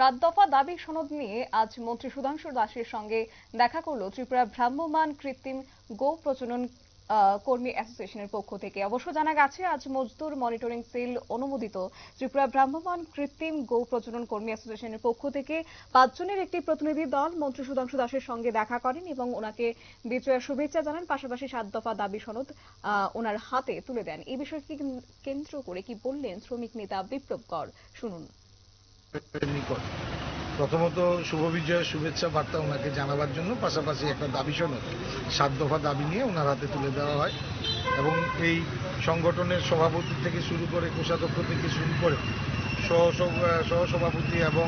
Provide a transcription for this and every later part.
সাত দফা দাবি সনদ নিয়ে আজ মন্ত্রী সুধাংশু দাসের সঙ্গে দেখা করল ত্রিপুরা ভ্রাম্যমান কৃত্রিম গো আহ, কর্মী অ্যাসোসিয়েশনের পক্ষ থেকে। অবশ্য জানা গেছে আজ মজদুর মনিটরিং সেল অনুমোদিত ত্রিপুরা ভ্রাম্যমাণ কৃত্রিম গো প্রজনন কর্মী অ্যাসোসিয়েশনের পক্ষ থেকে পাঁচজনের একটি প্রতিনিধি দল মন্ত্রী সুধাংশু দাসের সঙ্গে দেখা করেন এবং ওনাকে বিজয়ের শুভেচ্ছা জানান। পাশাপাশি সাত দফা দাবি সনদ ওনার হাতে তুলে দেন। এই বিষয়কে কেন্দ্র করে কি বললেন শ্রমিক নেতা বিপ্লব কর? শুনুন। নিকট। প্রথমত শুভ বিজয়ের শুভেচ্ছা বার্তা ওনাকে জানাবার জন্য, পাশাপাশি একটা দাবি সনদ, সাত দফা দাবি নিয়ে ওনার হাতে তুলে দেওয়া হয় এবং এই সংগঠনের সভাপতি থেকে শুরু করে কোষাধ্যক্ষ থেকে শুরু করে সহ সহসভাপতি এবং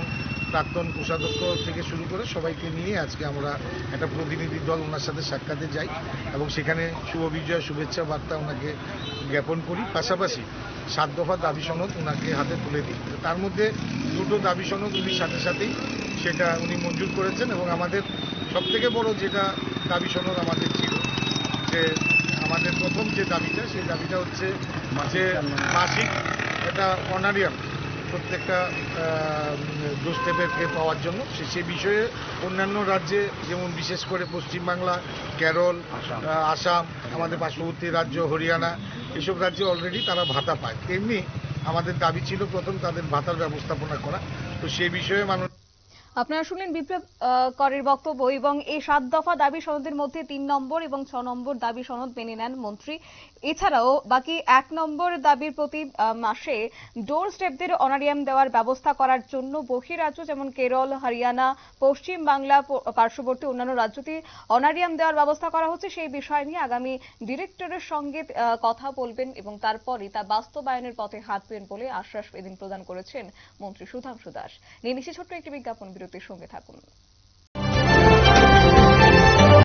প্রাক্তন কোষাধ্যক্ষ থেকে শুরু করে সবাইকে নিয়ে আজকে আমরা একটা প্রতিনিধি দল ওনার সাথে সাক্ষাতে যাই এবং সেখানে শুভ বিজয়, শুভেচ্ছা বার্তা ওনাকে জ্ঞাপন করি। পাশাপাশি সাত দফা দাবি সনদ ওনাকে হাতে তুলে দিই। তার মধ্যে দুটো দাবি সনদ উনি সাথে সাথেই সেটা উনি মঞ্জুর করেছেন এবং আমাদের সবথেকে বড় যেটা দাবি সনদ আমাদের ছিল, যে আমাদের প্রথম যে দাবিটা, সেই দাবিটা হচ্ছে যে মাসিক এটা অনারিয়াম প্রত্যেকটা দুষ্টেপেরকে পাওয়ার জন্য। সে সে বিষয়ে অন্যান্য রাজ্যে যেমন বিশেষ করে পশ্চিমবাংলা কেরল আসাম। আমাদের পার্শ্ববর্তী রাজ্য হরিয়ানা এসব রাজ্যে অলরেডি তারা ভাতা পায়। তেমনি আমাদের দাবি ছিল প্রথম তাদের ভাতার ব্যবস্থাপনা করা। তো সে বিষয়ে মানুষ আপনারা শুনলেন বিপ্লব করের বক্তব্য এবং এই সাত দফা দাবি সনদের মধ্যে তিন নম্বর এবং ছ নম্বর দাবি সনদ মেনে নেন মন্ত্রী। এছাড়াও বাকি এক নম্বর দাবির প্রতি মাসে ডোর স্টেপদের অনারিয়াম দেওয়ার ব্যবস্থা করার জন্য বহিরাজ্য যেমন কেরল, হরিয়ানা, পশ্চিম বাংলা পার্শ্ববর্তী অন্যান্য রাজ্যতে অনারিয়াম দেওয়ার ব্যবস্থা করা হচ্ছে। সেই বিষয় নিয়ে আগামী ডিরেক্টরের সঙ্গে কথা বলবেন এবং তারপরই তা বাস্তবায়নের পথে হাঁটবেন বলে আশ্বাস এদিন প্রদান করেছেন মন্ত্রী সুধাংশু দাস। নিয়ে ছোট্ট একটি বিজ্ঞাপন বিরতির সঙ্গে থাকুন।